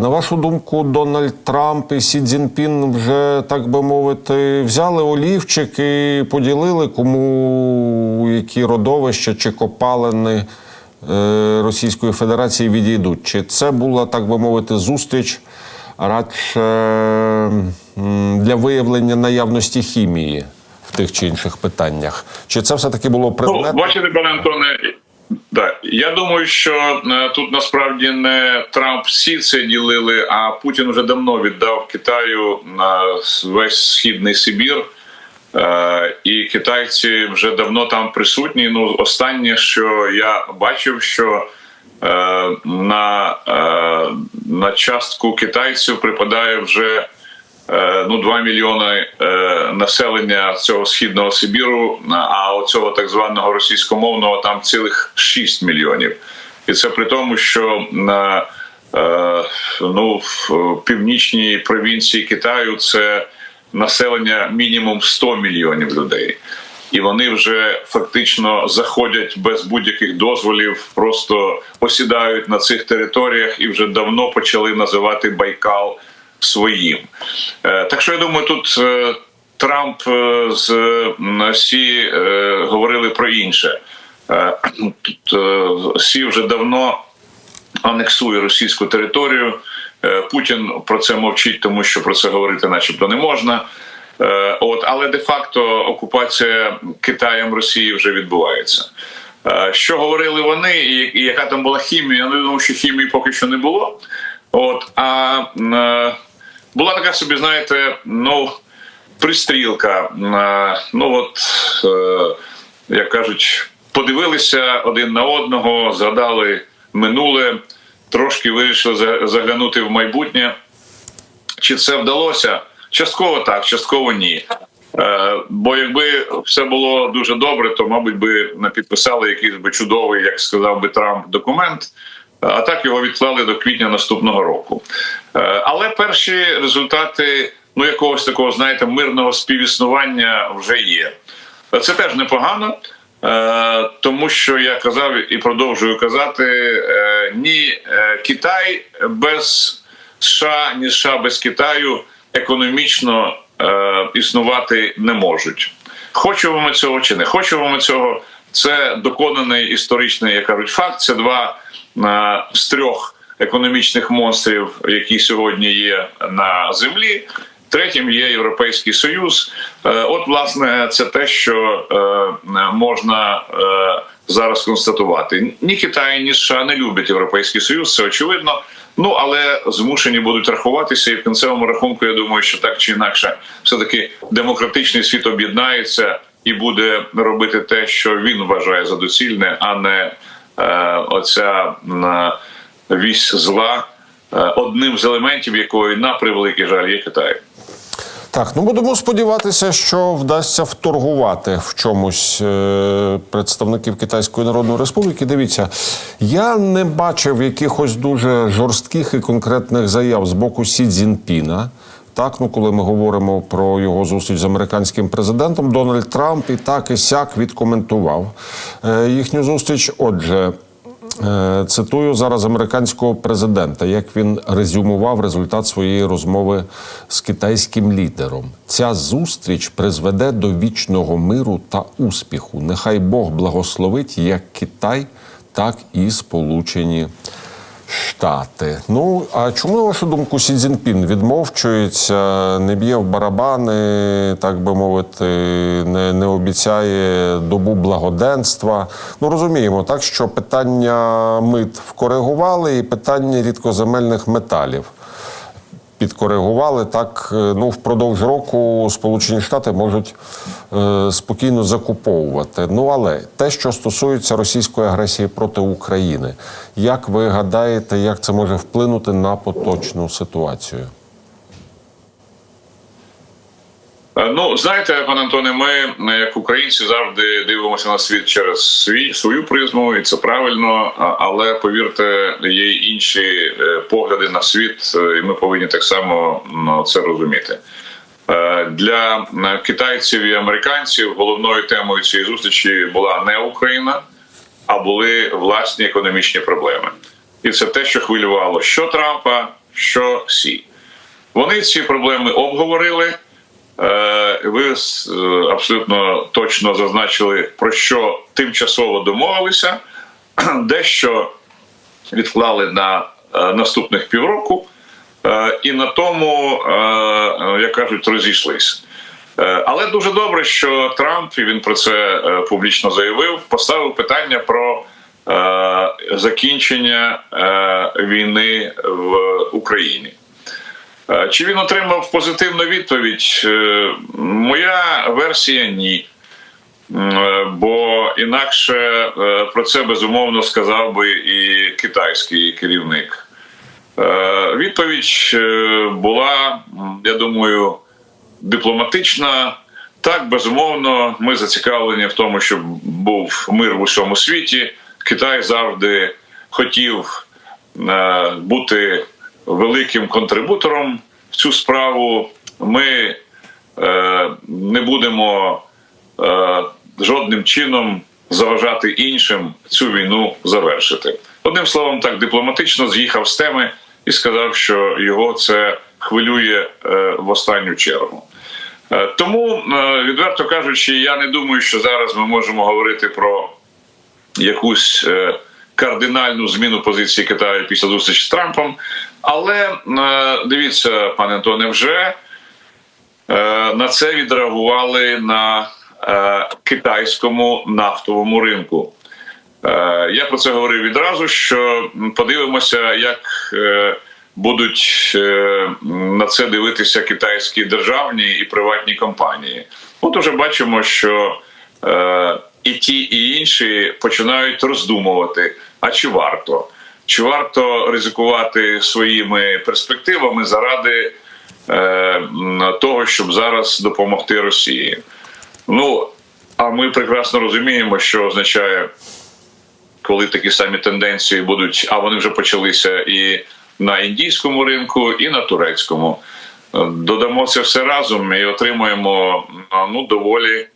На вашу думку, Дональд Трамп і Сі Цзіньпін вже так би мовити взяли олівчик і поділили, кому які родовища чи копалини е, Російської Федерації відійдуть. Чи це була так би мовити зустріч радше для виявлення наявності хімії в тих чи інших питаннях? Чи це все таки було Ну, бачите, пане Антоне, да, я думаю, що е, тут насправді не Трамп всі це ділили, а Путін вже давно віддав Китаю на весь східний Сибір. Е, І китайці вже давно там присутні. Ну, останнє, що я бачив, що е, на, на частку китайців припадає вже ну 2 мільйони е, населення цього східного Сибіру, а оцього так званого російськомовного там цілих 6 мільйонів. І це при тому, що на е, ну, в північній провінції Китаю це населення мінімум 100 мільйонів людей. І вони вже фактично заходять без будь-яких дозволів, просто осідають на цих територіях і вже давно почали називати Байкал своїм. Е, Так що я думаю, тут е, Трамп е, з Сі говорили про інше. Тут Сі вже давно анексує російську територію. Путін про це мовчить, тому що про це говорити, начебто, не можна. От, але де-факто окупація Китаєм Росії вже відбувається. Що говорили вони, і, і яка там була хімія? Ну, я думаю, що хімії поки що не було. От, а була така собі, знаєте, ну, пристрілка. Ну от, е, як кажуть, подивилися один на одного, згадали минуле, трошки вирішили за- заглянути в майбутнє. Чи це вдалося? Частково так, частково ні. Е, бо якби все було дуже добре, то, мабуть, би не підписали якийсь би чудовий, як сказав би Трамп, документ. А так його відклали до квітня наступного року. Е, але перші результати ну якогось такого, знаєте, мирного співіснування вже є. Це теж непогано, е, тому що я казав і продовжую казати: е, ні Китай без США, ні США без Китаю економічно існувати не можуть. Хочемо ми цього чи не хочемо ми цього. Це доконаний історичний, як кажуть, факт. Це два з трьох економічних монстрів, які сьогодні є на землі. Третім є Європейський Союз. Е, От, власне, це те, що е, можна е, зараз констатувати. Ні Китай, ні США не люблять Європейський Союз, це очевидно. Ну але змушені будуть рахуватися, і в кінцевому рахунку я думаю, що так чи інакше, все таки демократичний світ об'єднається і буде робити те, що він вважає за доцільне, а не оця м, вісь зла, е, одним з елементів якої на превеликий жаль є Китай. Так, ну будемо сподіватися, що вдасться вторгувати в чомусь е, представників Китайської Народної Республіки. Дивіться, я не бачив якихось дуже жорстких і конкретних заяв з боку Сі Цзіньпіна. Так, ну коли ми говоримо про його зустріч з американським президентом, Дональд Трамп і так і сяк відкоментував е, їхню зустріч. Отже, Е, Цитую зараз американського президента, як він резюмував результат своєї розмови з китайським лідером. Ця зустріч призведе до вічного миру та успіху. Нехай Бог благословить як Китай, так і Сполучені Штати. Ну а чому на вашу думку Сі Цзіньпін відмовчується, не б'є в барабани, так би мовити, не, не обіцяє добу благоденства? Ну розуміємо, так що питання мит вкоригували, і питання рідкоземельних металів. Підкоригували так. е, Ну впродовж року Сполучені Штати можуть е, спокійно закуповувати. Ну але те, що стосується російської агресії проти України, як ви гадаєте, як це може вплинути на поточну ситуацію? Е, Ну, знаєте, пане Антоне, ми, е, як українці, завжди дивимося на світ через свій свою призму, і це правильно. Але повірте, є інші е, погляди на світ, е, і ми повинні так само це розуміти. Е, Для е, китайців і американців головною темою цієї зустрічі була не Україна, а були власні економічні проблеми. І це те, що хвилювало що Трампа, що сі. Вони ці проблеми обговорили. Е, Ви е, абсолютно точно зазначили, про що тимчасово домовилися, дещо відклали на е, наступних півроку, і на тому, як кажуть, розійшлися. Е, Але дуже добре, що Трамп і він про це публічно заявив, поставив питання про закінчення війни в Україні. Е, Чи він отримав позитивну відповідь? Е, Моя версія ні. Е, Бо інакше про це безумовно сказав би і китайський керівник. Відповідь була, я думаю, дипломатична. Так, безумовно, ми зацікавлені в тому, щоб був мир в усьому світі. Китай завжди хотів бути великим контрибутором в цю справу. Ми е, не будемо е, жодним чином заважати іншим цю війну завершити. Одним словом, так дипломатично з'їхав з теми і сказав, що його це хвилює е, в останню чергу. Е, Тому, е, відверто кажучи, я не думаю, що зараз ми можемо говорити про якусь е, кардинальну зміну позиції Китаю після зустрічі з Трампом. Але е, дивіться, пане Антоне, вже е, на це відреагували на е, китайському нафтовому ринку. Я про це говорив відразу. Що подивимося, як будуть на це дивитися китайські державні і приватні компанії. От уже бачимо, що і ті, і інші починають роздумувати: а чи варто? Чи варто ризикувати своїми перспективами заради е, того, щоб зараз допомогти Росії? Ну а ми прекрасно розуміємо, що означає коли такі самі тенденції будуть, а вони вже почалися і на індійському ринку, і на турецькому. Додамо це все разом і отримаємо ну доволі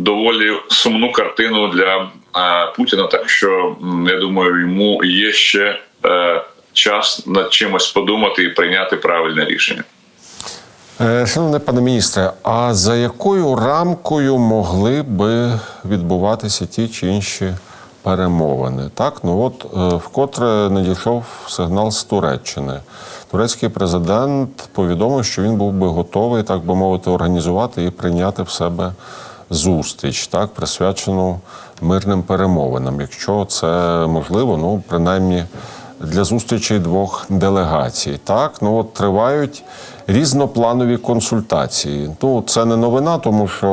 доволі сумну картину для е, Путіна. Так що я думаю, йому є ще е, час над чимось подумати і прийняти правильне рішення. Е, Шановний пане міністре, а за якою рамкою могли би відбуватися ті чи інші перемовини? Так, ну от вкотре надійшов сигнал з Туреччини. Турецький президент повідомив, що він був би готовий, так би мовити, організувати і прийняти в себе зустріч, так, присвячену мирним перемовинам. Якщо це можливо, ну принаймні для зустрічі двох делегацій. Так, ну от тривають різнопланові консультації. Ну це не новина, тому що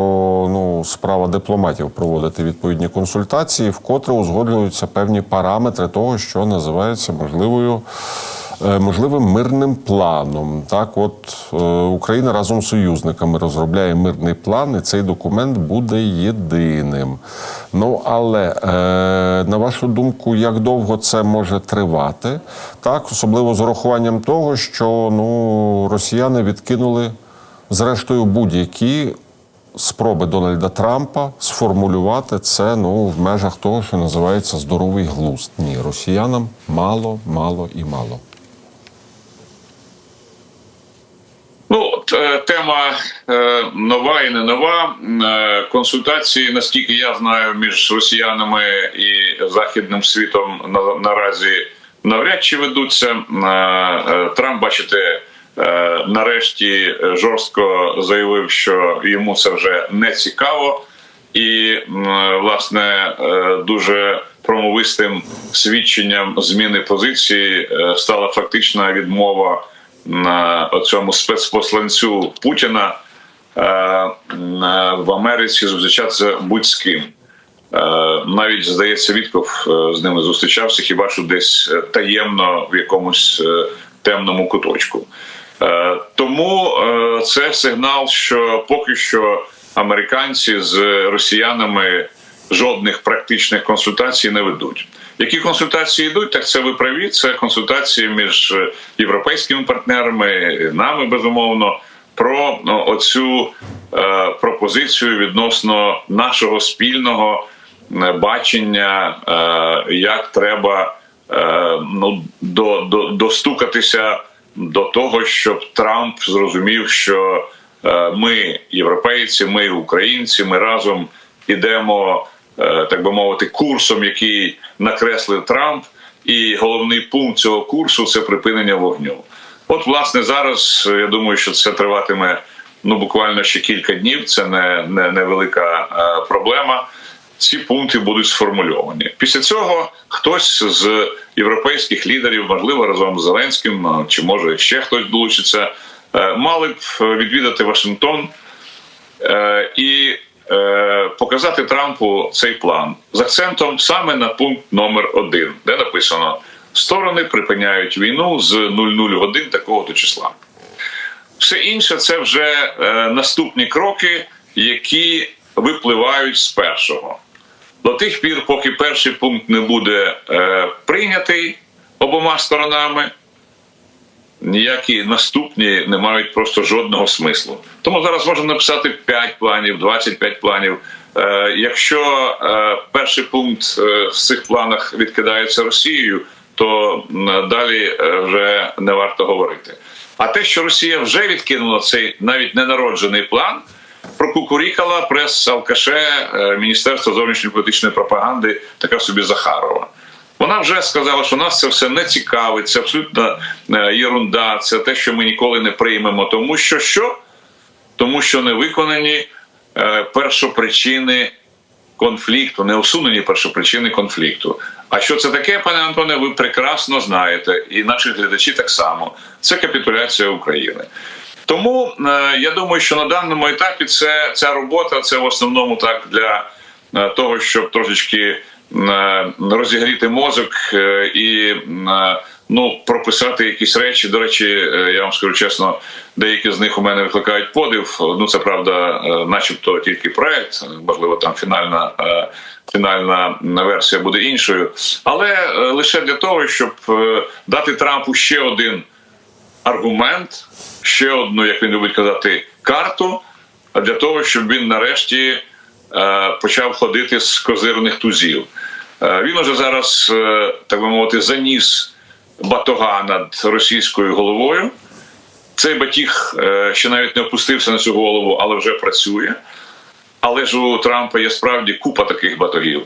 ну справа дипломатів проводити відповідні консультації, вкотре узгоджуються певні параметри того, що називається можливою. Е, Можливим мирним планом, так от е, Україна разом з союзниками розробляє мирний план, і цей документ буде єдиним. Ну але е, на вашу думку, як довго це може тривати? Так, особливо з урахуванням того, що ну росіяни відкинули зрештою будь-які спроби Дональда Трампа сформулювати це ну в межах того, що називається здоровий глузд. Ні, росіянам мало, мало і мало. Е, тема е, нова і не нова. Е, Консультації, наскільки я знаю, між росіянами і західним світом на, наразі навряд чи ведуться. Трамп, бачите, нарешті жорстко заявив, що йому це вже не цікаво, і власне дуже промовистим свідченням зміни позиції стала фактична відмова на цьому спецпосланцю Путіна е, в Америці зустрічатися будь з ким. Е, Навіть здається, Вітков е, з ними зустрічався, хіба що десь е, таємно в якомусь е, темному куточку. Е, Тому е, це сигнал, що поки що американці з росіянами жодних практичних консультацій не ведуть. Які консультації йдуть, так це ви праві. Це консультації між е, європейськими партнерами, нами безумовно, про ну, оцю е, пропозицію відносно нашого спільного е, бачення, е, як треба е, ну, до, до, достукатися до того, щоб Трамп зрозумів, що е, ми, європейці, ми українці, ми разом ідемо, так би мовити, курсом, який накреслив Трамп, і головний пункт цього курсу це припинення вогню. От, власне, зараз е, я думаю, що це триватиме ну буквально ще кілька днів. Це не, не, не велика е, проблема. Ці пункти будуть сформульовані. Після цього хтось з європейських лідерів, можливо, разом з Зеленським, чи може ще хтось долучиться, е, мали б відвідати Вашингтон е, і е, показати Трампу цей план з акцентом саме на пункт номер один, де написано: сторони припиняють війну з 00 годин такого то числа. Все інше це вже е, наступні кроки, які випливають з першого. До тих пір, поки перший пункт не буде е, прийнятий обома сторонами, ніякі наступні не мають просто жодного смислу. Тому зараз можна написати 5 планів, 25 планів. Е, якщо е, перший пункт е, в цих планах відкидається Росією, то далі вже не варто говорити. А те, що Росія вже відкинула цей навіть ненароджений план, прокукурікала прес Алкаше Міністерство зовнішньої політичної пропаганди, така собі Захарова. Вона вже сказала, що нас це все не цікавить, це абсолютно е, єрунда, це те, що ми ніколи не приймемо, тому що що? Тому що не виконані е, першопричини конфлікту, не усунені першопричини конфлікту. А що це таке, пане Антоне, ви прекрасно знаєте, і наші глядачі так само. Це капітуляція України. Тому е, я думаю, що на даному етапі це ця робота це в основному так для того, щоб трошечки розігріти мозок е, і е, ну прописати якісь речі. До речі, е, я вам скажу чесно, деякі з них у мене викликають подив. Ну це правда, е, начебто тільки проект, можливо, там фінальна. е, Фінальна версія буде іншою, але е, лише для того, щоб е, дати Трампу ще один аргумент, ще одну, як він любить казати, карту для того, щоб він нарешті е, почав ходити з козирних тузів. Е, він уже зараз, е, так би мовити, заніс батога над російською головою. Цей батіг е, ще навіть не опустився на цю голову, але вже працює. Але ж у Трампа є справді купа таких батогів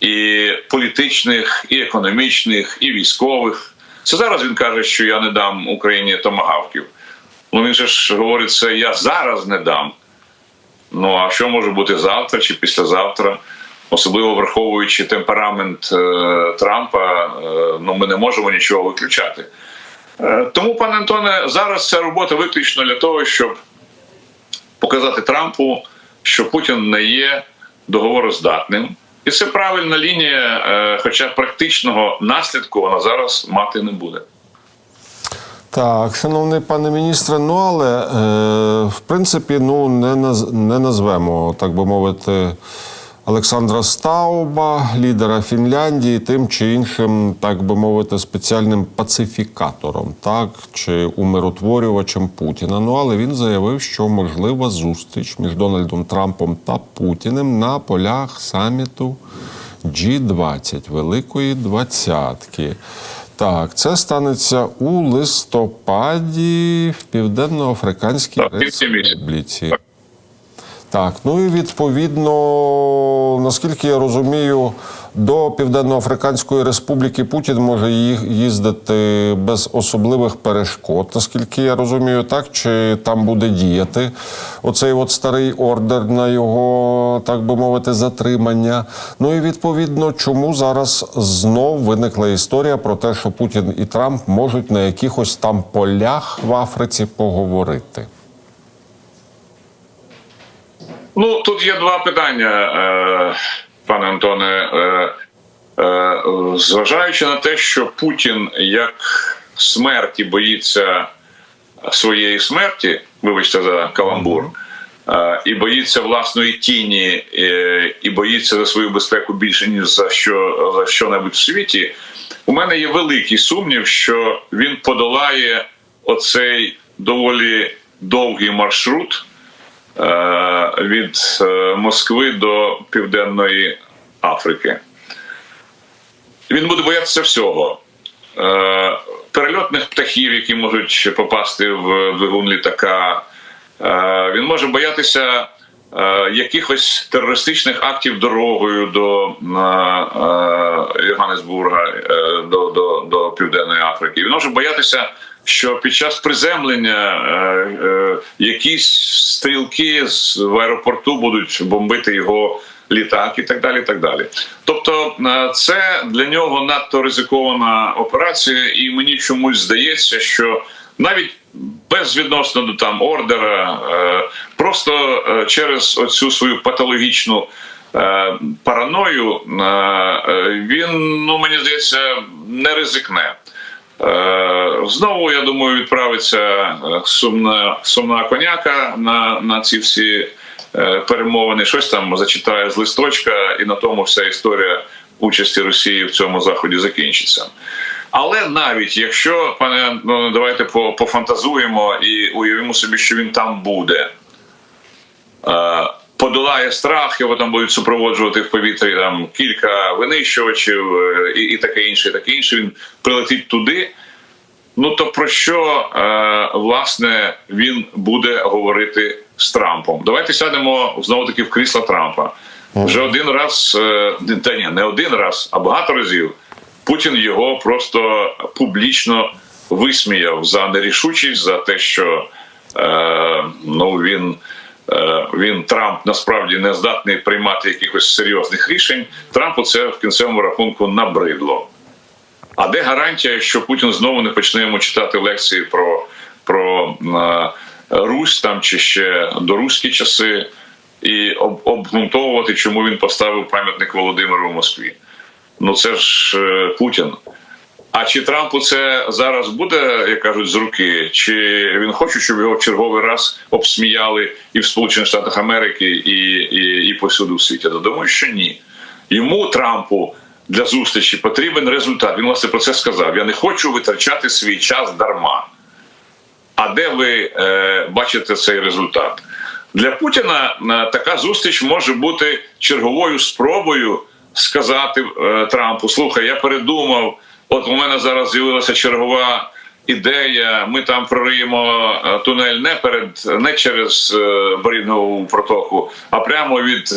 і політичних, і економічних, і військових. Це зараз він каже, що я не дам Україні томагавків. Ну він же ж говорить це я зараз не дам. Ну а що може бути завтра чи післязавтра? Особливо враховуючи темперамент е, Трампа, е, ну ми не можемо нічого виключати. Е, тому, пане Антоне, зараз ця робота виключно для того, щоб показати Трампу, що Путін не є договороздатним. І це правильна лінія, е, хоча практичного наслідку вона зараз мати не буде. Так, шановний пане міністре, ну але е, в принципі, ну не наз, не назвемо, так би мовити, Олександра Стауба, лідера Фінляндії, тим чи іншим, так би мовити, спеціальним пацифікатором, так чи умиротворювачем Путіна. Ну але він заявив, що можлива зустріч між Дональдом Трампом та Путіним на полях саміту G20, Великої Двадцятки. Так, це станеться у листопаді в Південно-Африканській Так. Республіці. Так, ну і відповідно, наскільки я розумію, до Південно-Африканської Республіки Путін може їздити без особливих перешкод, наскільки я розумію, так чи там буде діяти оцей от старий ордер на його, так би мовити, затримання. Ну і відповідно, чому зараз знов виникла історія про те, що Путін і Трамп можуть на якихось там полях в Африці поговорити. Ну тут є два питання, е, пане Антоне. Е, е, зважаючи на те, що Путін як смерті боїться своєї смерті, вибачте за каламбур, е, і боїться власної тіні, і боїться за свою безпеку більше ніж за що за що-небудь в світі. У мене є великий сумнів, що він подолає оцей доволі довгий маршрут від е, Москви до Південної Африки. Він буде боятися всього. Е, перельотних птахів, які можуть попасти в двигун літака. Е, Він може боятися е, якихось терористичних актів дорогою до е, е, Йоганнесбурга, е, до, до, до Південної Африки. Він може боятися, що під час приземлення е, е, якісь стрілки в аеропорту будуть бомбити його літак і так далі. і так далі. Тобто, е, це для нього надто ризикована операція, і мені чомусь здається, що навіть безвідносно до там ордера, е, просто е, через оцю свою патологічну е, параною, він, ну мені здається, не ризикне. Знову, я думаю, відправиться сумна, сумна коняка на, на ці всі перемовини. Щось там зачитає з листочка, і на тому вся історія участі Росії в цьому заході закінчиться. Але навіть якщо, пане, ну давайте по- пофантазуємо і уявимо собі, що він там буде. Е, Подолає страх, його там будуть супроводжувати в повітрі там кілька винищувачів е, і, і таке інше, і таке інше. Він прилетить туди. Ну то про що е, власне він буде говорити з Трампом? Давайте сядемо знову таки в крісло Трампа. Вже один раз, е, та ні, не один раз, а багато разів Путін його просто публічно висміяв за нерішучість, за те, що е, ну він. е, Він Трамп насправді не здатний приймати якихось серйозних рішень. Трампу це в кінцевому рахунку набридло. А де гарантія, що Путін знову не почне йому читати лекції про, про е, Русь там чи ще доруські часи і об, обґрунтовувати, чому він поставив пам'ятник Володимиру в Москві? Ну це ж е, Путін. А чи Трампу це зараз буде, як кажуть, з руки? Чи він хоче, щоб його в черговий раз обсміяли і в Сполучених Штатах Америки, і, і, і повсюди в світі? Я думаю, що ні. Йому Трампу для зустрічі потрібен результат. Він власне про це сказав. Я не хочу витрачати свій час дарма. А де ви е, бачите цей результат? Для Путіна е, така зустріч може бути черговою спробою сказати е, Трампу: слухай, я передумав. От у мене зараз з'явилася чергова ідея. Ми там прориємо е, тунель не перед не через е, Борінгову протоку, а прямо від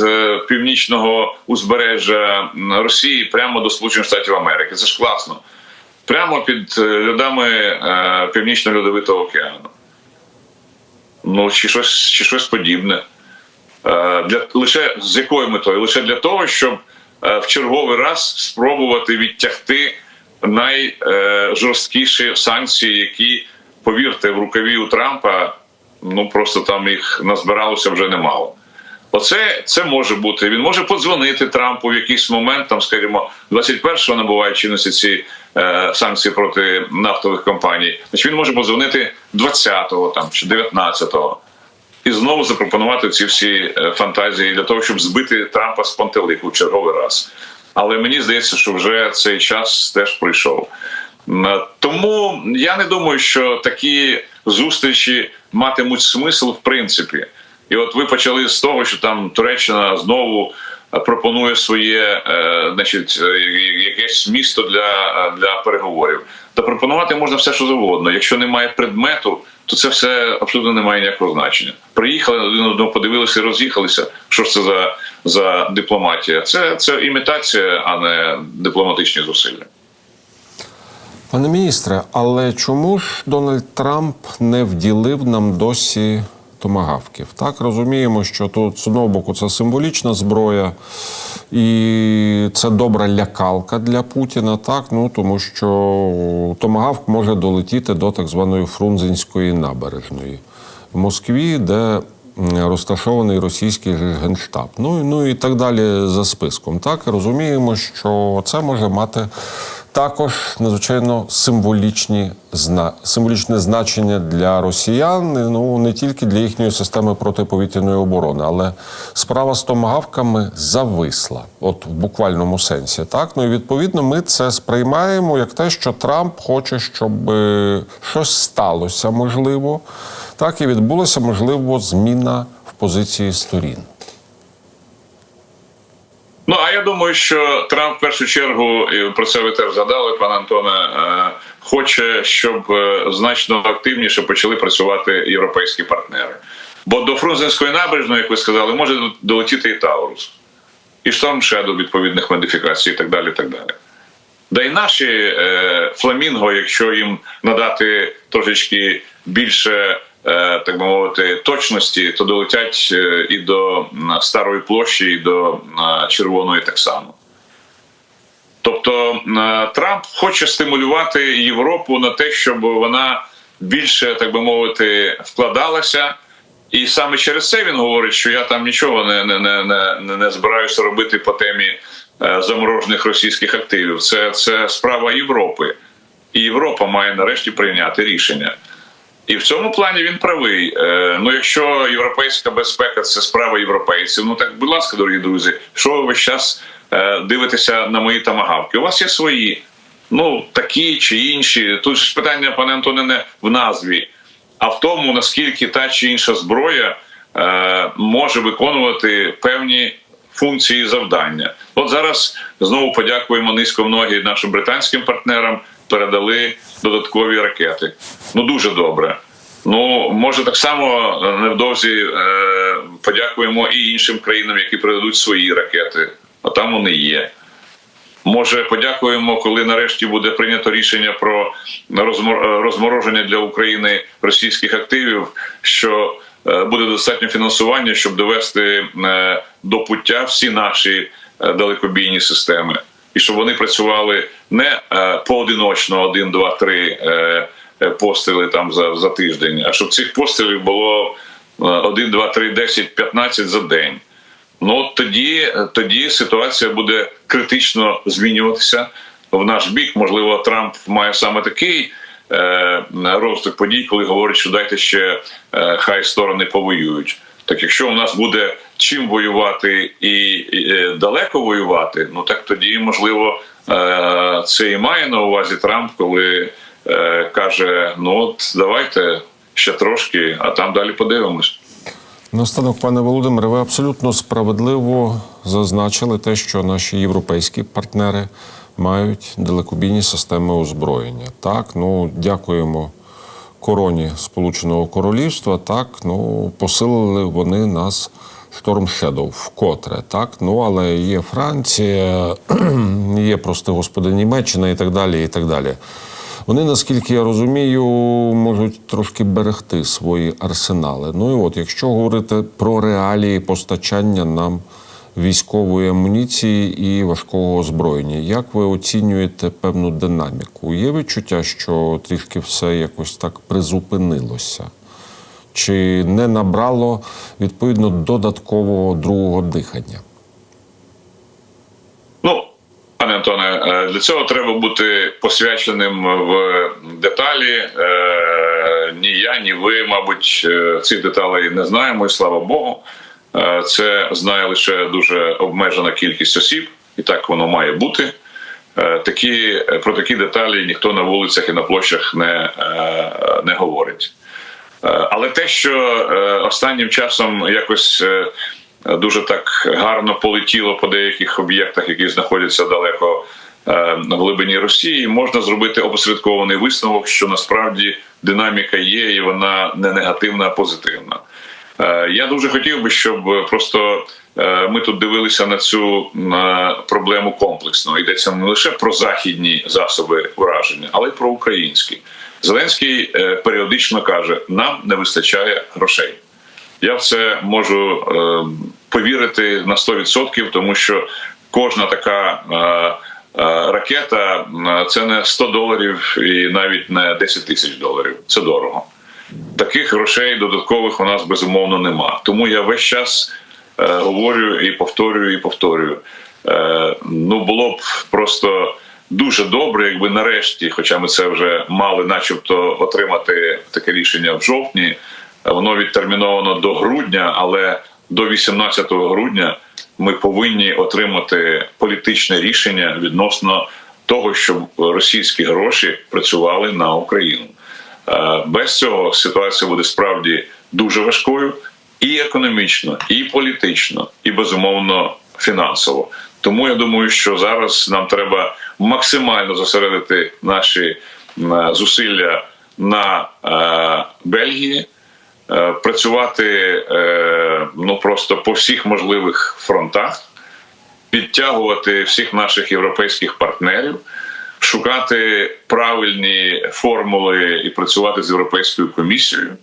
північного узбережжя Росії, прямо до Сполучених Штатів Америки. Це ж класно. Прямо під льодами Північно-Льодовитого океану. Ну, чи щось, чи щось подібне. Для, лише з якою метою? Лише для того, щоб в черговий раз спробувати відтягти найжорсткіші санкції, які, повірте, в рукаві у Трампа ну просто там їх назбиралося вже немало. Оце це може бути. Він може подзвонити Трампу в якийсь момент, там, скажімо, 21-го набувають чинності ці е, санкції проти нафтових компаній. Значить, він може подзвонити 20-го там чи 19-го і знову запропонувати ці всі е, фантазії для того, щоб збити Трампа з пантелику в черговий раз. Але мені здається, що вже цей час теж прийшов. Тому я не думаю, що такі зустрічі матимуть смисл в принципі. І от ви почали з того, що там Туреччина знову е, пропонує своє, е, значить, е, якесь місто для, е, для переговорів. Та пропонувати можна все, що завгодно. Якщо немає предмету, то це все абсолютно не має ніякого значення. Приїхали один одного, подивилися роз'їхалися. Що ж це за, за дипломатія? Це, це імітація, а не дипломатичні зусилля. Пане міністре, але чому ж Дональд Трамп не вділив нам досі томагавків? Так розуміємо, що тут з одного боку це символічна зброя, і це добра лякалка для Путіна, так ну тому що томагавк може долетіти до так званої Фрунзенської набережної в Москві, де розташований російський генштаб. Ну, ну і так далі за списком. Так розуміємо, що це може мати також надзвичайно символічні зна... символічне значення для росіян, ну не тільки для їхньої системи протиповітряної оборони, але справа з томагавками зависла, от в буквальному сенсі. Так, ну і відповідно ми це сприймаємо як те, що Трамп хоче, щоб е, щось сталося, можливо, так і відбулася можливо зміна в позиції сторін. Ну а я думаю, що Трамп в першу чергу і про це ви теж згадали, пане Антоне, е, хоче, щоб е, значно активніше почали працювати європейські партнери. Бо до Фрунзенської набережної, як ви сказали, може долетіти і Таурус, і Шедоу відповідних модифікацій, і так далі. Так далі. Да й наші е, фламінго, якщо їм надати трошечки більше, так би мовити, точності, то долетять е, і до старої площі, і до червоної так само. Тобто е, Трамп хоче стимулювати Європу на те, щоб вона більше, так би мовити, вкладалася. І саме через це він говорить, що я там нічого не, не, не, не, не збираюся робити по темі е, заморожених російських активів. Це, це справа Європи. І Європа має нарешті прийняти рішення. І в цьому плані він правий. Е, ну, якщо європейська безпека це справа європейців, ну так, будь ласка, дорогі друзі, що ви весь час е, дивитеся на мої тамагавки? У вас є свої, ну такі чи інші. Тут ж питання, пане Антоне, не в назві, а в тому, наскільки та чи інша зброя е, може виконувати певні функції завдання. От зараз знову подякуємо низько многі нашим британським партнерам. Передали додаткові ракети. Ну дуже добре. Ну може так само е, невдовзі е, подякуємо і іншим країнам, які передадуть свої ракети. А там вони є. Може, подякуємо, коли нарешті буде прийнято рішення про е, розмороження для України російських активів, що е, буде достатньо фінансування, щоб довести до пуття всі наші далекобійні системи, і щоб вони працювали не е, поодиночно, один, два, три е, е, постріли там за, за тиждень, а щоб цих пострілів було е, один, два, три, десять, п'ятнадцять за день. Ну от тоді, тоді ситуація буде критично змінюватися в наш бік. Можливо, Трамп має саме такий розвиток подій, коли говорить, що дайте ще хай сторони повоюють. Так якщо у нас буде чим воювати і, е, далеко воювати, ну так тоді можливо е, це і має на увазі Трамп, коли е, каже: ну от давайте ще трошки, а там далі подивимось. Наостанок, пане Володимире, ви абсолютно справедливо зазначили те, що наші європейські партнери мають далекобійні системи озброєння. Так, ну дякуємо короні Сполученого Королівства. Так, ну посилили вони нас Шторм Shadow вкотре. Так, ну але є Франція, є прости господи Німеччина і так далі. І так далі. Вони, наскільки я розумію, можуть трошки берегти свої арсенали. Ну і от, якщо говорити про реалії постачання нам військової амуніції і важкого озброєння, як ви оцінюєте певну динаміку? Є відчуття, що трішки все якось так призупинилося? Чи не набрало відповідно додаткового другого дихання? Ну, пане Антоне, е, для цього треба бути посвяченим в деталі. Е, Ні я, ні ви, мабуть, е, цих деталей не знаємо, і слава Богу. Це знає лише дуже обмежена кількість осіб, і так воно має бути. Такі про такі деталі ніхто на вулицях і на площах не, не говорить. Е, Але те, що е, останнім часом якось е, дуже так гарно полетіло по деяких об'єктах, які знаходяться далеко в глибині Росії, можна зробити опосередкований висновок, що насправді динаміка є, і вона не негативна, а позитивна. Я дуже хотів би, щоб просто ми тут дивилися на цю проблему комплексно. Йдеться не лише про західні засоби враження, але й про українські. Зеленський е, періодично каже: нам не вистачає грошей. Я в це можу е, повірити на 100%, тому що кожна така е, ракета це не 100 доларів і навіть не 10 тисяч доларів. Це дорого. Таких грошей додаткових у нас безумовно нема. Тому я весь час говорю і повторюю, і повторюю. Ну було б просто дуже добре, якби нарешті, хоча ми це вже мали, начебто, отримати таке рішення в жовтні. Воно відтерміновано до грудня, але до 18 грудня ми повинні отримати політичне рішення відносно того, щоб російські гроші працювали на Україну. Е, Без цього ситуація буде справді дуже важкою і економічно, і політично, і безумовно фінансово. Тому я думаю, що зараз нам треба максимально зосередити наші е, зусилля на е, Бельгії, е, працювати ну просто по всіх можливих фронтах, підтягувати всіх наших європейських партнерів, шукати правильні формули і працювати з європейською комісією,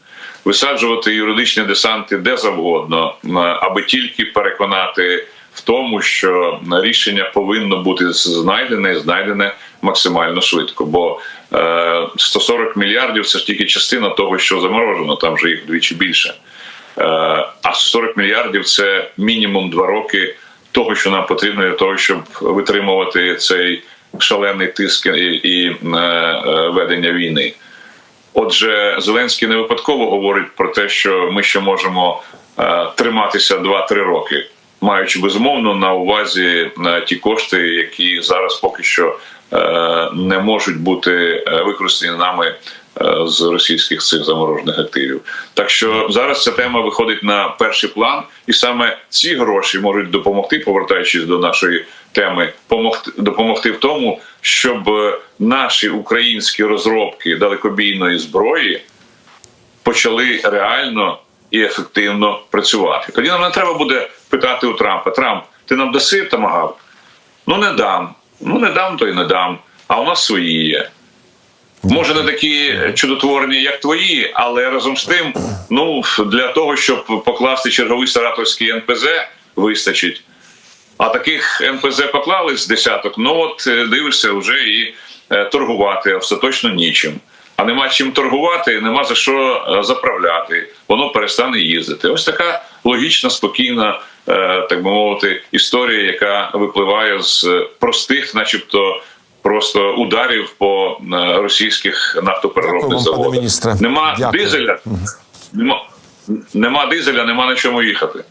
висаджувати юридичні десанти де завгодно, аби тільки переконати в тому, що рішення повинно бути знайдене і знайдене максимально швидко. Бо е, 140 мільярдів це ж тільки частина того, що заморожено, там вже їх вдвічі більше. Е, а 40 мільярдів це мінімум два роки того, що нам потрібно для того, щоб витримувати цей шалений тиск і, е, е, ведення війни. Отже, Зеленський не випадково говорить про те, що ми ще можемо е, триматися 2-3 роки, маючи безумовно на увазі е, ті кошти, які зараз поки що е, не можуть бути е, використані нами з російських цих заморожених активів. Так що зараз ця тема виходить на перший план, і саме ці гроші можуть допомогти, повертаючись до нашої теми, помогти допомогти в тому, щоб наші українські розробки далекобійної зброї почали реально і ефективно працювати. Тоді нам не треба буде питати у Трампа: Трамп, ти нам даси тамагавк? Ну не дам. Ну не дам, то й не дам. А у нас свої є. Може, не такі чудотворні, як твої, але разом з тим, ну для того, щоб покласти черговий саратовський НПЗ, вистачить. А таких НПЗ поклали з десяток. Ну от е, дивишся, вже і е, торгувати остаточно нічим. А нема чим торгувати, нема за що е, заправляти. Воно перестане їздити. Ось така логічна, спокійна, е, так би мовити, історія, яка випливає з е, простих, начебто. Просто ударів по російських нафтопереробних заводах. Нема Дякую. дизеля, нема, нема дизеля, нема на чому їхати.